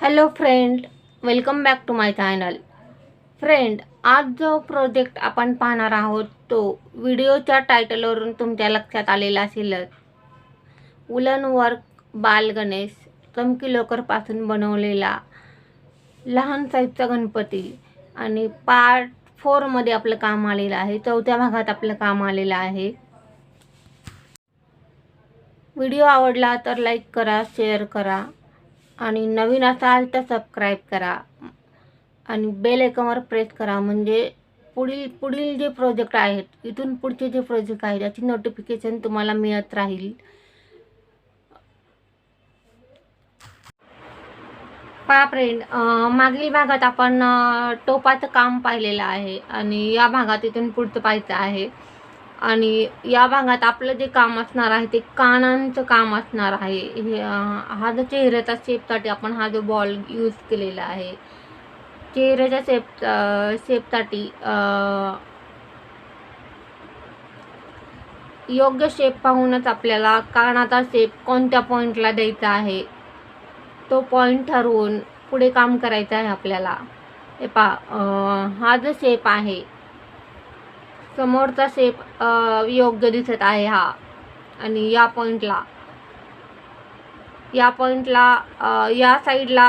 Hello friend welcome back to my channel. Friend आज जो project आपण पाहणार आहोत तो व्हिडिओच्या टायटलवरून तुमच्या लक्षात आलेला असेलच उलन वर्क बाल गणेश चमकी लोकरपासून बनवलेला लहान साईजचा गणपती आणि पार्ट फोरमध्ये आपलं काम आलेलं आहे चौथ्या भागात आपलं काम आलेलं आहे. व्हिडिओ आवडला तर लाईक करा शेअर करा. आणि नवीन असाल तर सबस्क्राईब करा. आणि बेल आयकॉनवर प्रेस करा. म्हणजे पुढील पुढील जे प्रोजेक्ट आहेत इथून पुढचे जे प्रोजेक्ट आहेत याची नोटिफिकेशन तुम्हाला मिळत राहील. पहा फ्रेंड मागील भागात आपण टोपाचं काम पाहिलेलं आहे. आणि या भागात इथून पुढचं पाहायचं आहे. आणि या भागात आपलं जे काम असणार आहे ते कानांचं काम असणार आहे. हे हा जो चेहऱ्याचा शेपसाठी आपण हा जो बॉल यूज केलेला आहे चेहऱ्याच्या शेप शेपसाठी योग्य शेप पाहूनच आपल्याला कानाचा शेप कोणत्या पॉईंटला द्यायचा आहे तो पॉईंट ठरवून पुढे काम करायचं आहे आपल्याला. हे पा हा जो शेप आहे समोरचा शेप योग्य दिसत आहे हा. आणि या पॉईंटला या पॉईंटला या साईडला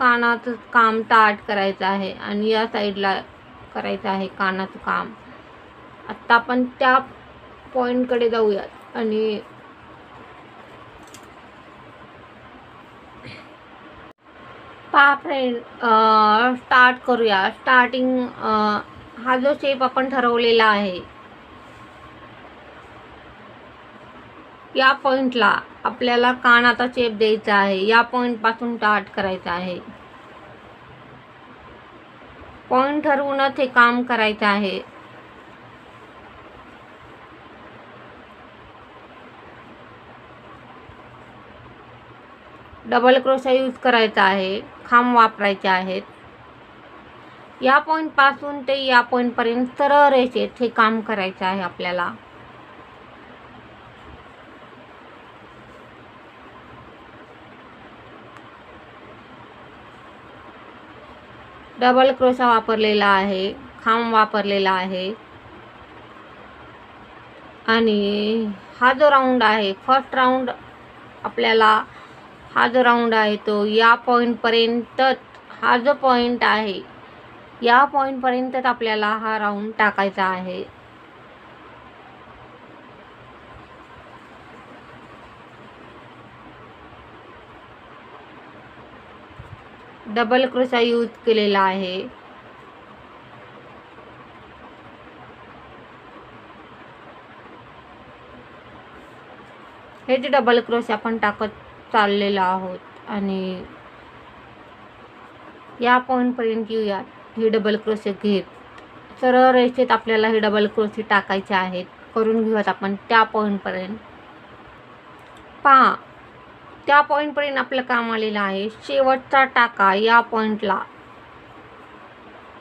कानाचं काम ताट करायचं आहे आणि या साईडला करायचं आहे कानाचं काम. आत्ता आपण त्या पॉईंटकडे जाऊयात आणि पहा फ्रेंड स्टार्ट करूया. स्टार्टिंग हा जो शेप आपण ठरवलेला आहे या पॉईंटला आपल्याला कानाचा शेप द्यायचा आहे. या पॉईंटपासून स्टार्ट करायचा आहे. पॉईंट ठरवूनच हे काम करायचं आहे. डबल क्रोशा यूज करायचा आहे. खांब वापरायचे आहेत. या पॉईंटपासून ते या पॉईंटपर्यंत सरळ रेषेत हे काम करायचं आहे आपल्याला. डबल क्रोशा वापरलेला आहे खांब वापरलेला आहे. आणि हा जो राऊंड आहे फर्स्ट राऊंड आपल्याला हा जो राऊंड आहे तो या पॉईंटपर्यंतच हा जो पॉईंट आहे या पॉईंटपर्यंतच आपल्याला हा राऊंड टाकायचा आहे. डबल क्रोशा यूज केलेला आहे. हे जे डबल क्रोश आपण टाकत चाललेलो आहोत आणि या पॉईंटपर्यंत येऊयात. ही डबल क्रोशे घेत. सरळ रेषेत आपल्याला हे डबल क्रोशे टाकायचे आहेत. करून घेऊयात आपण त्या पॉईंटपर्यंत पहा त्या पॉईंटपर्यंत आपलं काम आलेलं आहे. शेवटचा टाका या पॉईंटला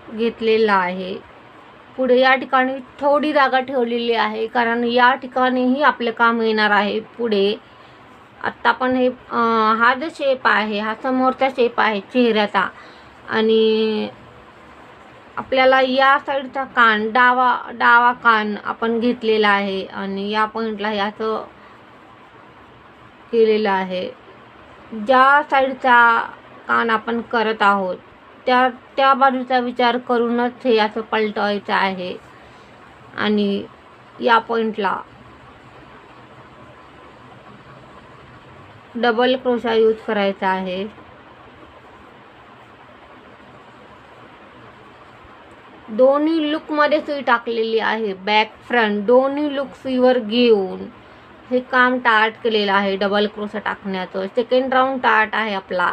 घेतलेला आहे. पुढे या ठिकाणी थोडी जागा ठेवलेली आहे कारण या ठिकाणीही आपलं काम येणार आहे. पुढे आत्ता पण हे हा जो शेप आहे हा समोरचा शेप आहे चेहऱ्याचा. आणि आपल्याला या साईडचा कान डावा डावा कान आपण घेतलेला आहे आणि या पॉईंटला हे असं केलेलं आहे. ज्या साईडचा कान आपण करत आहोत त्या त्या बाजूचा विचार करूनच हे असं पलटवायचं आहे. आणि या पॉईंटला डबल क्रोशा यूज करायचा आहे. दोन्ही लुकमध्ये सुई टाकलेली आहे बॅक फ्रंट दोन्ही लुक सुईवर घेऊन हे काम टार्ट केलेलं आहे डबल क्रोशा टाकण्याचं. सेकंड राऊंड टार्ट आहे आपला.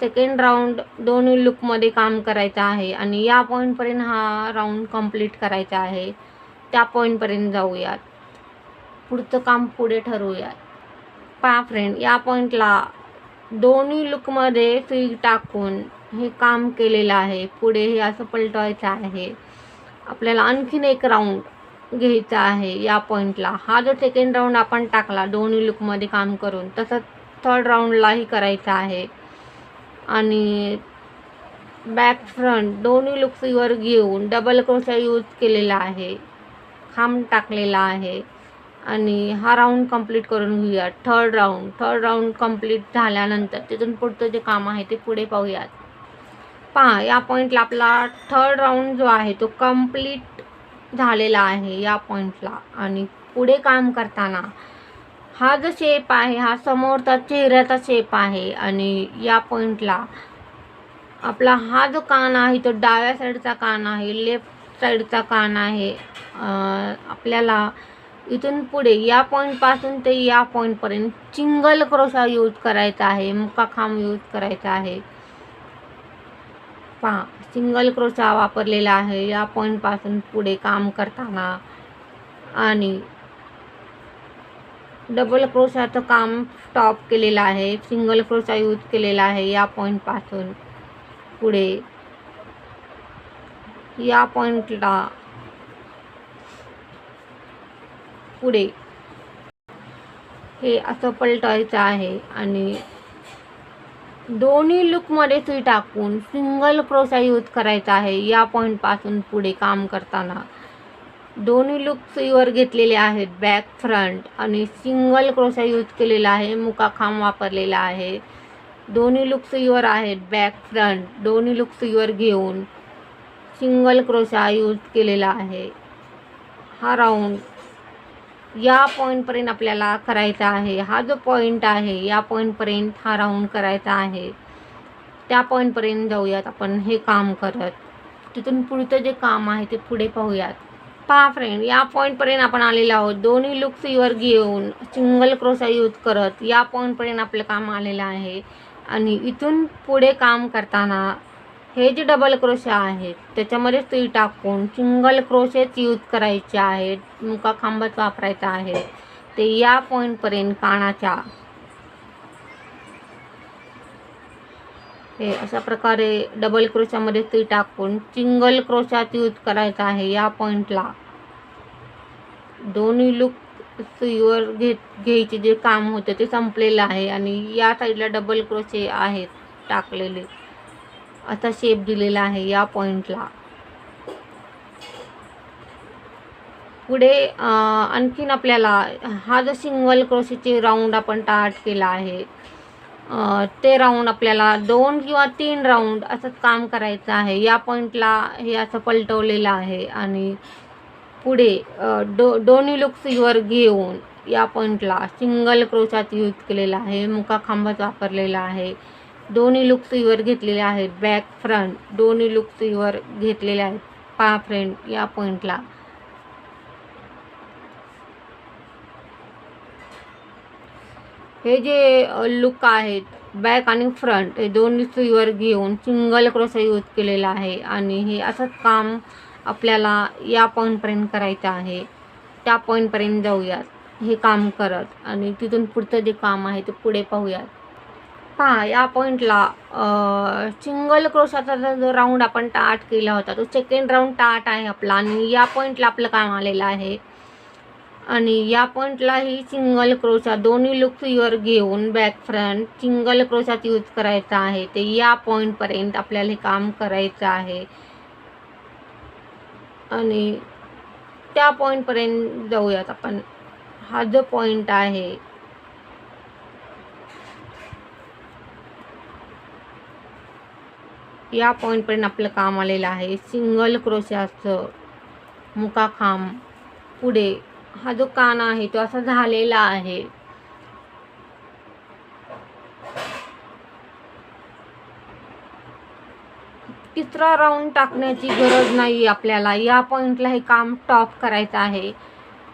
सेकंड राऊंड दोन्ही लुकमध्ये काम करायचं आहे आणि या पॉईंटपर्यंत हा राऊंड कंप्लीट करायचा आहे. त्या पॉईंटपर्यंत जाऊयात. पुढचं काम पुढे ठरवूयात. पहा फ्रेंड या पॉईंटला दोन्ही लुकमध्ये सुई टाकून हे काम केलेलं आहे. पुढे हे असं पलटवायचं आहे. आपल्याला आणखीन एक राऊंड घ्यायचा आहे या पॉईंटला हा जो सेकंड राऊंड आपण टाकला दोन्ही लुकमध्ये काम करून तसंच थर्ड राऊंडलाही करायचा आहे. आणि बॅक फ्रंट दोन्ही लुक्सवर घेऊन डबल क्रोशा यूज केलेला आहे. खांब टाकलेला आहे. आणि हा राऊंड कंप्लीट करून घेऊया. Third round third round complete झाल्यानंतर तिथून पुढचं जे काम आहे ते पुढे पाहूयात. पहा या पॉईंटला आपला थर्ड राऊंड जो आहे तो कंप्लीट झालेला आहे या पॉईंटला आणि पुढे काम करताना हा जो शेप आहे हा समोरचा चेहऱ्याचा शेप आहे. आणि या पॉईंटला आपला हा जो कान आहे तो डाव्या साईडचा कान आहे लेफ्ट साईडचा कान आहे. आपल्याला इथून पुढे या पॉईंटपासून ते या पॉईंटपर्यंत चिंगल क्रोशा यूज करायचा आहे मुका खांब यूज करायचा आहे. पहा सिंगल क्रोचा वापरलेला आहे. या पॉईंटपासून पुढे काम करताना. आणि डबल क्रोशाचं काम स्टॉप केलेलं आहे. सिंगल क्रोचा यूज केलेला आहे. या पॉईंटपासून पुढे. या पॉईंटला पुढे. हे असं पलटायचं आहे आणि दोन्ही लुकमध्ये सुई टाकून सिंगल क्रोशा यूज करायचा आहे या पॉईंटपासून पुढे काम करताना. दोन्ही लुक सुईवर घेतलेले आहेत बॅक फ्रंट आणि सिंगल क्रोशा यूज केलेला आहे मुका खांब वापरलेला आहे. दोन्ही लुक सुईवर आहेत बॅक फ्रंट दोन्ही लुक सुईवर घेऊन सिंगल क्रोशा यूज केलेला आहे. हा राऊंड या पॉईंटपर्यंत आपल्याला करायचा आहे. हा जो पॉईंट आहे या पॉईंटपर्यंत हा राऊंड करायचा आहे. त्या पॉईंटपर्यंत जाऊयात आपण. हे काम करत. तिथून पुढचं जे काम आहे ते पुढे पाहूयात. पहा फ्रेंड या पॉईंटपर्यंत आपण आलेलो आहोत. दोन्ही लुक्स सीवर घेऊन सिंगल क्रोसा यूज करत या पॉईंटपर्यंत आपलं काम आलेलं आहे. आणि इथून पुढे काम करताना हे जे डबल क्रोशे आहेत त्याच्यामध्ये सुई टाकून सिंगल क्रोशेच यूज करायचे आहेत मुका खांबच वापरायचा आहे. ते या पॉईंटपर्यंत कानाच्या. हे अशा प्रकारे डबल क्रोशामध्ये सुई टाकून सिंगल क्रोशात यूज करायचा आहे या पॉईंटला दोन्ही लुक सुईवर घेत घ्यायचे जे काम होतं ते संपलेलं आहे आणि या साईडला डबल क्रोशे आहेत टाकलेले. असा शेप दिलेला आहे या पॉईंटला पुढे आणखीन आपल्याला हा जो सिंगल क्रोशीचे राऊंड आपण टार्ट केला आहे ते राऊंड आपल्याला दोन किंवा तीन राऊंड असं काम करायचं आहे. या पॉईंटला हे असं पलटवलेलं आहे आणि पुढे डो दो दोन्ही लुक्सवर घेऊन या पॉईंटला सिंगल क्रोशात यूज केलेला आहे मुका खांबाच वापरलेला आहे. दोन्ही लुक इवर घेतलेले आहेत. बॅक फ्रंट दोन्ही लुक इवर घेतलेले आहेत. पा फ्रंट या पॉईंटला हे जे लुक आहेत बॅक आणि फ्रंट हे दोन्ही सुईवर घेऊन सिंगल क्रॉस यूज केलेला आहे. आणि हे असंच काम आपल्याला या पॉईंटपर्यंत करायचं आहे. त्या पॉईंटपर्यंत जाऊयात. हे काम करत. आणि तिथून पुढचं जे काम आहे ते पुढे पाहूयात. पहा या पॉईंटला सिंगल क्रोशाचा जो- राऊंड आपण टाट केला होता तो सेकंड राऊंड टाट आहे आपला आणि या पॉईंटला आपलं काम आलेलं आहे. आणि या पॉईंटलाही सिंगल क्रोशा दोन्ही लुक युअर घेऊन बॅक फ्रंट सिंगल क्रोशात यूज करायचा आहे. ते या पॉईंटपर्यंत आपल्याला हे काम करायचं आहे. आणि त्या पॉईंटपर्यंत जाऊयात आपण. हा जो पॉईंट आहे या पॉईंटपर्यंत आपलं काम आलेलं आहे. सिंगल क्रोशाचं मुकाखांब पुढे. हा जो कान आहे तो असा झालेला आहे. तिसरा राऊंड टाकण्याची गरज नाही आपल्याला. या पॉईंटला हे काम टॉप करायचं आहे.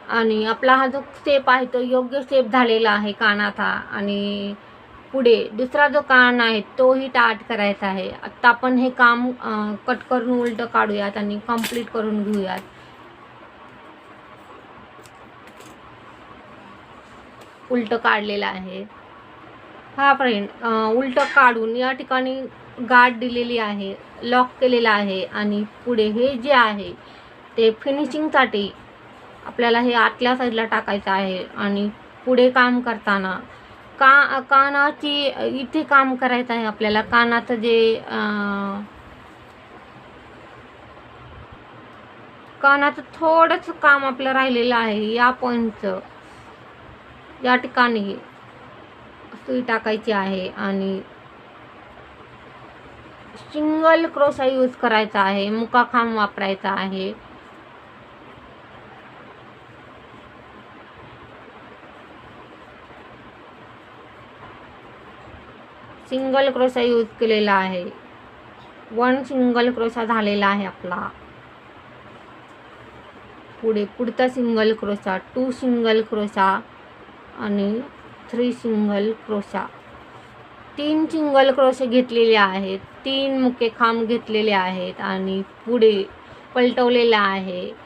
आणि आपला हा जो स्टेप आहे तो योग्य स्टेप झालेला आहे कानाचा. आणि पुढे दुसरा जो कान आहे तोही टाट करायचा आहे. आत्ता आपण हे काम कट करून उलटं काढूयात आणि कंप्लीट करून घेऊयात. उलटं काढलेलं आहे. हा फ्रेंड उलटं काढून या ठिकाणी गाठ दिलेली आहे लॉक केलेला आहे आणि पुढे हे जे आहे ते फिनिशिंगसाठी आपल्याला हे आतल्या साईडला टाकायचं आहे आणि पुढे काम करताना का कानाची इथे काम करायचं आहे आपल्याला. कानाचं जे कानाचं थोडंच काम आपलं राहिलेलं आहे. या पॉईंटचं या ठिकाणी सुई टाकायची आहे आणि सिंगल क्रोसा यूज करायचा आहे. मुका खांब वापरायचा आहे. सिंगल क्रोसा यूज केलेला आहे. वन सिंगल क्रोसा झालेला आहे आपला. पुढे पुढचा single crochet two single crochet आणि थ्री सिंगल क्रोसा तीन सिंगल क्रोशे घेतलेले आहेत. तीन मुके खांब घेतलेले आहेत आणि पुढे पलटवलेला आहे.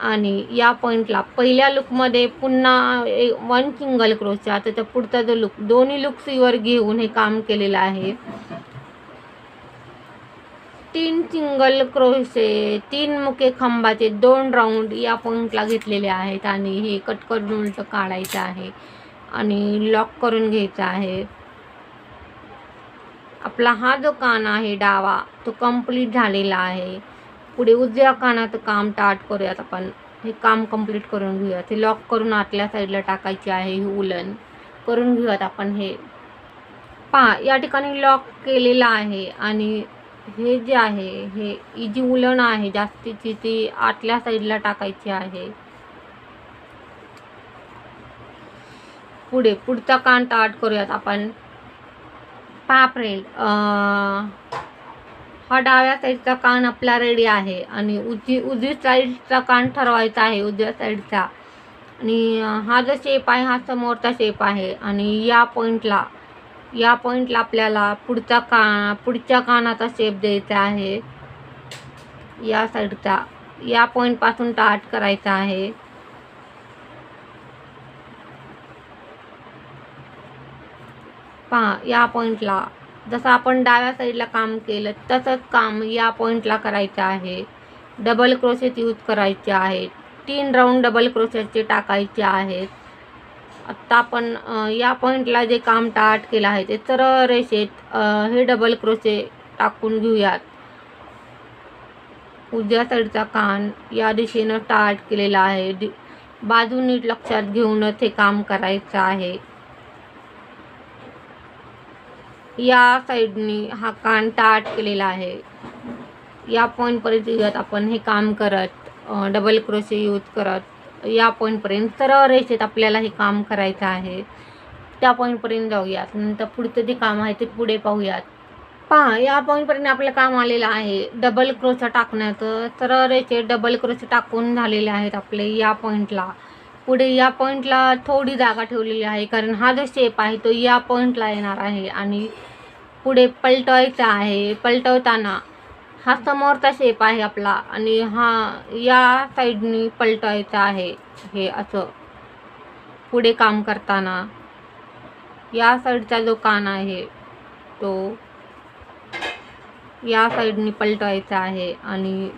आणि या पॉईंटला पहिल्या लुकमध्ये पुन्हा वन सिंगल क्रोशा त्याच्या पुढचा जो लुक दोन्ही लुक्स इवर घेऊन हे काम केलेलं आहे. तीन सिंगल क्रोशे तीन मुके खांबाचे दोन राऊंड या पॉईंटला घेतलेले आहेत आणि हे कट करून उलटं काढायचं आहे आणि लॉक करून घ्यायचा आहे. आपला हा जो कान आहे डावा तो कंप्लीट झालेला आहे. पुढे उजव्या कानाचं काम टाट करूयात आपण. हे काम कंप्लीट करून घेऊयात. हे लॉक करून आतल्या साईडला टाकायचे आहे ही उलन. करून घेऊयात आपण हे. पहा या ठिकाणी लॉक केलेलं आहे आणि हे जे आहे हे ही जी उलन आहे जास्तीची ती आतल्या साईडला टाकायची आहे. पुढे पुढचा कान टाट करूयात आपण. पहा फ्रेंड हा डाव्या साईडचा कान आपला रेडी आहे. आणि उजी उजवी साईडचा कान ठरवायचा आहे उजव्या साईडचा. आणि हा जो शेप आहे हा समोरचा शेप आहे. आणि या पॉईंटला या पॉईंटला आपल्याला पुढचा का पुढच्या कानाचा शेप द्यायचा आहे. या साईडचा या पॉईंटपासून टार्ट करायचा आहे. पहा या पॉईंटला जसं आपण डाव्या साईडला काम केलं तसंच काम या पॉईंटला करायचं आहे. डबल क्रोशेत यूज करायचे आहेत तीन राऊंड डबल क्रोशेटचे टाकायचे आहेत आत्ता आपण या पॉईंटला जे काम टाट केलं आहे ते सरळ रेषेत हे डबल क्रोशे टाकून घेऊयात. उजव्या साईडचा कान या दिशेनं टाट केलेला आहे. दि बाजू नीट लक्षात घेऊनच हे काम करायचं आहे. या साईडनी हा कान टाट केलेला आहे. या पॉईंटपर्यंत येऊयात आपण. हे काम करत डबल क्रोशे यूज करत या पॉईंटपर्यंत सरळ रेषेत आपल्याला हे काम करायचं आहे. त्या पॉईंटपर्यंत जाऊयात. नंतर पुढचं जे काम आहे ते पुढे पाहूयात. पहा या पॉईंटपर्यंत आपलं काम आलेलं आहे. डबल क्रोशा टाकण्याचं सरळ रेषेत डबल क्रोशे टाकून झालेले आहेत आपले या पॉईंटला पुढे या पॉईंटला थोडी जागा ठेवलेली आहे. कारण हा जो शेप आहे तो या पॉईंटला येणार आहे. आणि पुढे पलटवायचा आहे पलटवताना हा समोरचा शेप आहे आपला आणि हा या साईडनी पलटवायचा आहे हे असं. पुढे काम करताना या साईडचा जो कान आहे तो या साईडनी पलटवायचा आहे आणि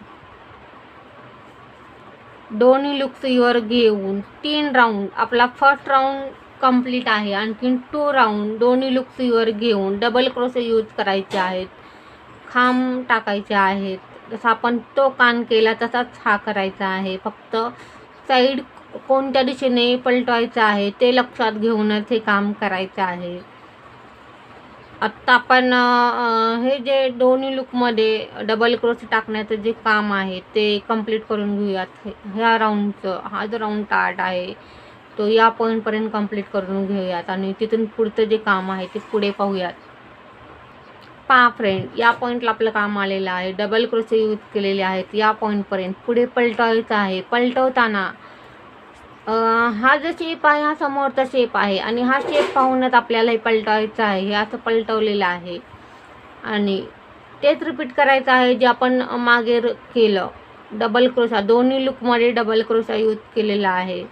दोन्ही लुक्स युअर घेऊन तीन राऊंड आपला फर्स्ट राऊंड कंप्लीट आहे. आणखीन टू राऊंड दोन्ही लुक्स वर घेऊन डबल क्रोसे यूज करायचे आहेत. खांब टाकायचे आहेत. जसं आपण तो कान केला तसाच हा करायचा आहे. फक्त साईड कोणत्या दिशेने पलटवायचं आहे ते लक्षात घेऊनच हे काम करायचं आहे. आत्ता आपण हे जे दोन्ही लुकमध्ये डबल क्रोस टाकण्याचं जे काम आहे ते कंप्लीट करून घेऊयात. हे- ह्या राऊंडचं हा जो राऊंड टार्ट आहे तो या पॉईंटपर्यंत कंप्लीट करून घेऊयात. आणि तिथून पुढचं जे काम आहे ते पुढे पाहूयात. पहा फ्रेंड या पॉईंटला आपलं काम आलेलं आहे. डबल क्रोसे यूज केलेले आहेत. या पॉईंटपर्यंत पुढे पलटवायचं आहे. पलटवताना हा जो शेप आहे हा समोरचा शेप आहे. आणि हा शेप पाहूनच आपल्याला हे पलटवायचं आहे. हे असं पलटवलेलं आहे. आणि तेच रिपीट करायचं आहे जे आपण मागे केलं. डबल क्रोशा दोन्ही लुकमध्ये डबल क्रोशा यूज केलेला आहे.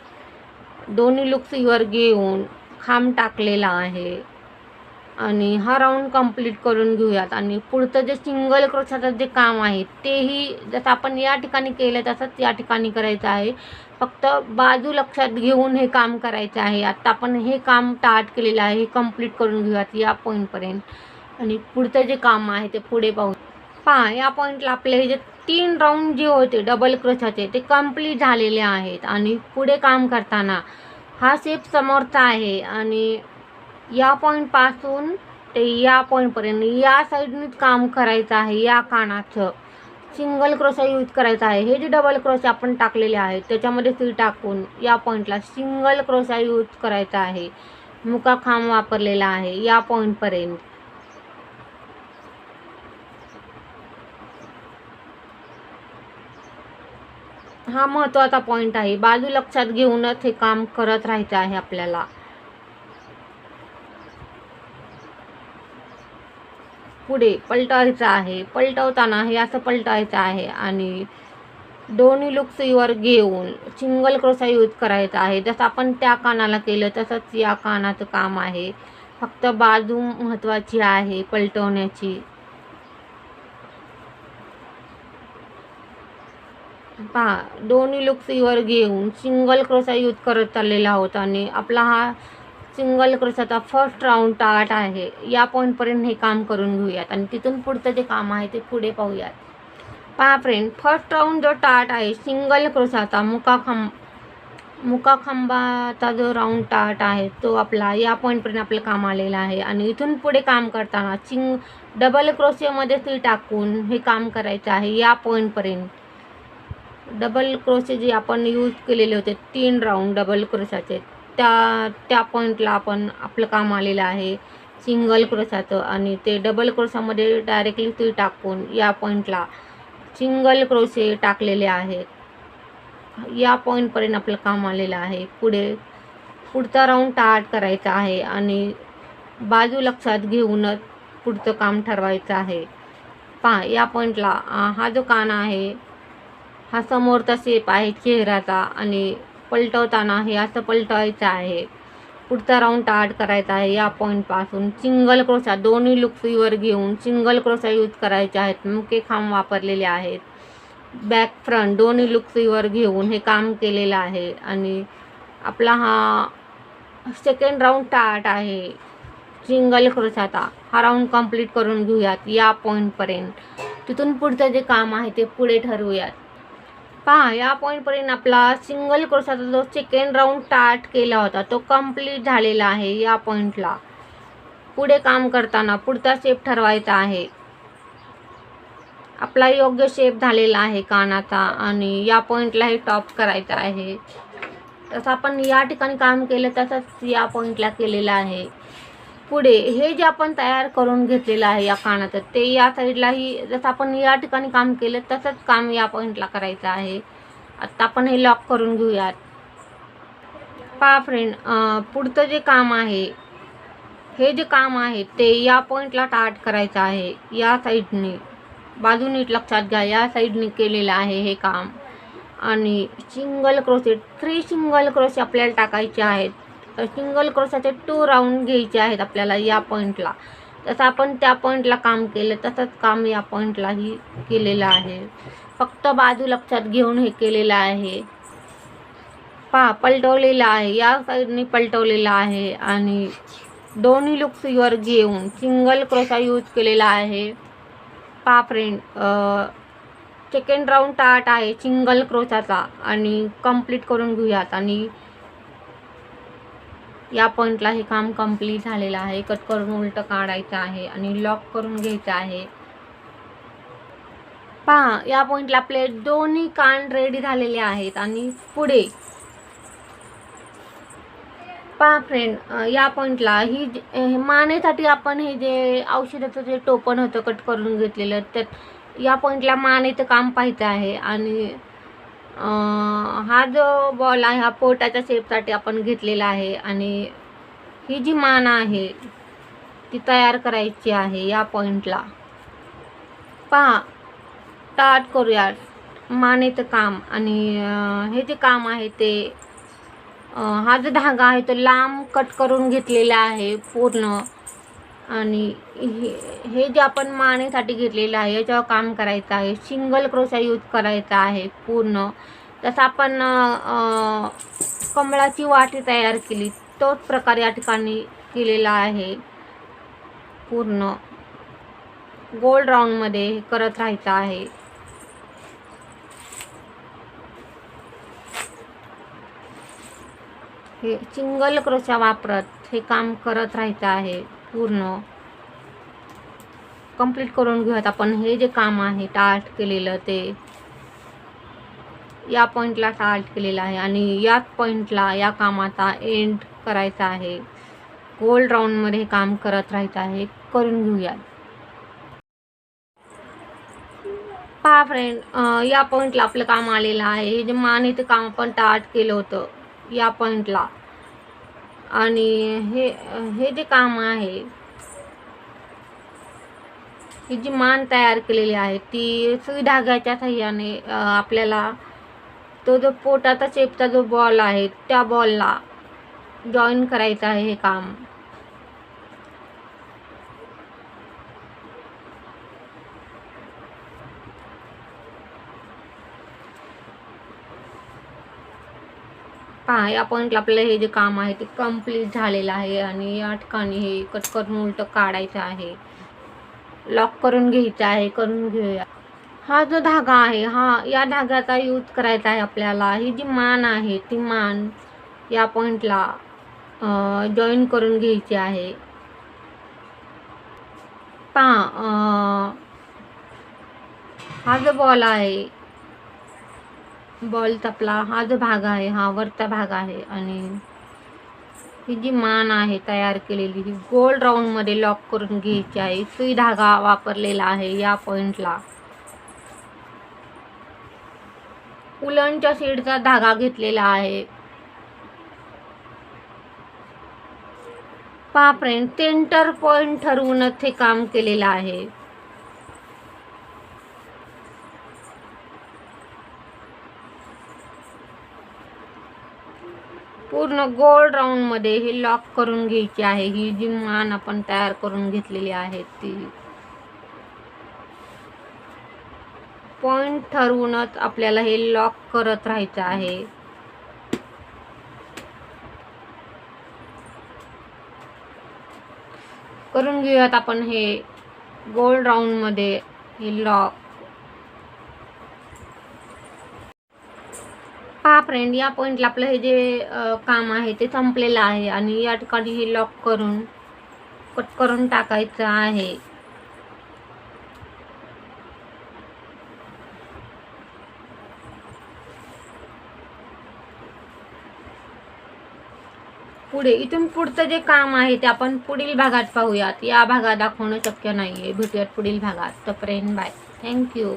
दोन्ही लुक्सवर घेऊन खांब टाकलेला आहे. आणि हा राऊंड कंप्लीट करून घेऊयात. आणि पुढचं जे सिंगल क्रोशाचं जे काम आहे तेही जसं आपण या ठिकाणी केलं तसंच या ठिकाणी करायचं आहे. फक्त बाजू लक्षात घेऊन हे काम करायचं आहे. आत्ता आपण हे काम स्टार्ट केलेलं आहे हे कंप्लीट करून घेऊयात या पॉईंटपर्यंत आणि पुढचं जे काम आहे ते पुढे पाहू. पहा या पॉईंटला आपले हे जे तीन राऊंड जे होते डबल क्रोशाचे ते कंप्लीट झालेले आहेत. आणि पुढे काम करताना हा सेप समोरचा आहे. आणि या पॉईंटपासून ते या पॉईंटपर्यंत या साईडनीच काम करायचं आहे या कानाचं. सिंगल क्रोशा यूज करायचा आहे. हे जे डबल क्रोशा आपण टाकलेले आहेत त्याच्यामध्ये सी टाकून या पॉईंटला सिंगल क्रोशा यूज करायचा आहे. मुका खांब वापरलेला आहे या पॉईंटपर्यंत हा महत्त्वाचा पॉईंट आहे. बाजू लक्षात घेऊनच हे काम करत राहायचं आहे आपल्याला. पुढे पलटायचं आहे. पलटवताना हे असं पलटायचं आहे आणि दोन्ही लुक घेऊन सिंगल क्रोसा यूज करायचा आहे. जसं आपण त्या कानाला केलं तसंच या कानाचं काम आहे. फक्त बाजू महत्त्वाची आहे पलटवण्याची. पहा दोन्ही लुक्स इवर घेऊन सिंगल क्रोसा यूज करत चाललेला आहोत आणि आपला हा सिंगल क्रोसाचा फर्स्ट राऊंड टाट आहे. या पॉईंटपर्यंत हे काम करून घेऊयात आणि तिथून पुढचं जे काम आहे ते पुढे पाहूयात. पहा फ्रेंड फर्स्ट राऊंड जो टाट आहे सिंगल क्रोसाचा मुका खांब मुका खांबाचा जो राऊंड टाट आहे तो आपला या पॉईंटपर्यंत आपलं काम आलेलं आहे आणि इथून पुढे काम करताना सिंग डबल क्रोशेमध्ये ती टाकून हे काम करायचं आहे या पॉईंटपर्यंत डबल क्रोशे जे आपण यूज केलेले होते तीन राऊंड डबल क्रोशाचे त्या त्या पॉईंटला आपण आपलं काम आलेलं आहे. सिंगल क्रोशाचं आणि ते डबल क्रोशामध्ये डायरेक्टली ती टाकून या पॉईंटला सिंगल क्रोशे टाकलेले आहेत या पॉईंटपर्यंत आपलं काम आलेलं आहे. पुढे पुढचा राऊंड टाट करायचा आहे आणि बाजू लक्षात घेऊनच पुढचं काम ठरवायचं आहे. पहा या पॉईंटला हा जो कान आहे हा समोरचा शेप आहे चेहऱ्याचा आणि पलटवताना हे असं पलटवायचं आहे. पुढचा राऊंड टाट करायचा आहे. या पॉईंटपासून सिंगल क्रोशा दोन्ही लुक सुईवर घेऊन सिंगल क्रोशा यूज करायचे आहेत. मुके खांब वापरलेले आहेत. बॅक फ्रंट दोन्ही लुक घेऊन हे काम केलेलं आहे. आणि आपला हा सेकंड राऊंड टाट आहे. सिंगल क्रोशाचा हा राऊंड कंप्लीट करून घेऊयात. या पॉईंटपर्यंत तिथून पुढचं जे काम आहे ते पुढे ठरवूयात. पहा या पॉईंटपर्यंत आपला सिंगल क्रोसाचा जो सेकंड राऊंड स्टार्ट केला होता तो कंप्लीट झालेला आहे या पॉईंटला पुढे काम करताना पुढचा शेप ठरवायचा आहे. आपला योग्य शेप झालेला आहे कानाचा आणि या पॉईंटला हे टॉप करायचा आहे. तसं आपण या ठिकाणी काम केलं तसंच या पॉईंटला केलेलं आहे. पुढे हे जे आपण तयार करून घेतलेलं आहे या कानाचं ते या साईडलाही जसं आपण या ठिकाणी काम केलं तसंच काम या पॉईंटला करायचं आहे. आत्ता आपण हे लॉक करून घेऊयात. पहा फ्रेंड पुढचं जे काम आहे हे जे काम आहे ते या पॉईंटला टाट करायचं आहे. या साईडने बाजू नीट लक्षात घ्या या साईडने केलेलं आहे हे काम. आणि single crochet three single crochet आपल्याला टाकायचे आहेत. सिंगल क्रोशाचे टू राऊंड घ्यायचे आहेत आपल्याला या पॉईंटला तसं आपण त्या पॉईंटला काम केलं तसंच काम या पॉईंटलाही केलेलं आहे. फक्त बाजू लक्षात घेऊन हे केलेलं आहे. पहा पलटवलेलं आहे. या साईडने पलटवलेलं आहे आणि दोन्ही लुक्सवर घेऊन सिंगल क्रोशा यूज केलेला आहे. पहा फ्रेंड सेकंड राऊंड टाट आहे सिंगल क्रोशाचा आणि कंप्लीट करून घेऊयात आणि या पॉईंटला हे काम कंप्लीट झालेलं आहे. कट करून उलटं काढायचं आहे आणि लॉक करून घ्यायचं आहे. पहा या पॉईंटला आपले दोन्ही कान रेडी झालेले आहेत आणि पुढे. पहा फ्रेंड या पॉईंटला ही मानेसाठी आपण हे जे औषधाचं जे टोपण होतं कट करून घेतलेलं तर या पॉईंटला मानेचं काम पाहायचं आहे आणि हा जो बॉल आहे हा पोटाच्या शेपसाठी आपण घेतलेला आहे आणि ही जी मान आहे ती तयार करायची आहे या पॉईंटला पहा स्टार्ट करूया मानेचं काम आणि हे जे काम आहे ते हा जो धागा आहे तो लांब कट करून घेतलेला आहे पूर्ण. आणि हे हे जे आपण मानेसाठी घेतलेलं आहे याच्यावर काम करायचं आहे सिंगल क्रोशा यूज करायचा आहे पूर्ण. जसं आपण कमळाची वाटी तयार केली तोच प्रकार या ठिकाणी केलेला आहे. पूर्ण. गोल्ड राऊंडमध्ये हे करत राहायचं आहे. हे सिंगल क्रोशा वापरत हे काम करत राहायचं आहे. पूर्ण कंप्लीट करून घेऊयात आपण. हे जे काम आहे टार्ट केलेलं ते. या पॉईंटला टार्ट केलेलं आहे आणि याच पॉईंटला या कामाचा एंड करायचा आहे. गोल्ड राऊंडमध्ये हे काम करत राहायचं आहे. करून घेऊयात. पहा फ्रेंड या पॉईंटला आपलं काम आलेलं आहे. हे जे मानेचं काम आपण टार्ट केलं होतं या पॉईंटला आणि हे हे जे काम आहे ही जी मान तयार केलेली आहे ती सुई धाग्याच्या सहाय्याने आपल्याला तो जो पोटाचा चेपचा जो बॉल आहे त्या बॉलला जॉईन करायचं आहे हे काम. पहा या पॉईंटला आपलं हे जे काम आहे ते कंप्लीट झालेलं आहे आणि या ठिकाणी हे कट करून उलटं काढायचं आहे. लॉक करून घ्यायचं आहे करून घेऊया. हा जो धागा आहे हा या धाग्याचा यूज करायचा आहे आपल्याला. ही जी मान आहे ती मान या पॉईंटला जॉईन करून घ्यायची आहे. पहा हा जो बॉल आहे बॉल आपला हा जो भाग आहे हा वरचा भाग आहे आणि ही जी मान आहे तयार केलेली ही गोल राऊंडमध्ये लॉक करून घ्यायची आहे. सुई धागा वापरलेला आहे या पॉईंटला उलनच्या शेडचा धागा घेतलेला आहे. पहा फ्रेंड सेंटर पॉईंट ठरवूनच हे काम केलेलं आहे. पूर्ण गोल राऊंडमध्ये हे लॉक करून घ्यायची आहे. ही जी मान आपण तयार करून घेतलेली आहे ती. पॉइंट ठरवूनच आपल्याला हे लॉक करत राहायचं आहे. करून घेऊयात आपण हे गोल राऊंडमध्ये हे लॉक पहा फ्रेंड या पॉईंटला आपलं हे जे काम आहे ते संपलेलं आहे. आणि या ठिकाणी हे लॉक करून कट करून टाकायचं आहे. पुढे इथून पुढचं जे काम आहे ते आपण पुढील भागात पाहूयात. या भागात दाखवणं शक्य नाही आहे भेटूयात पुढील भागात. तोपर्यंत बाय थँक्यू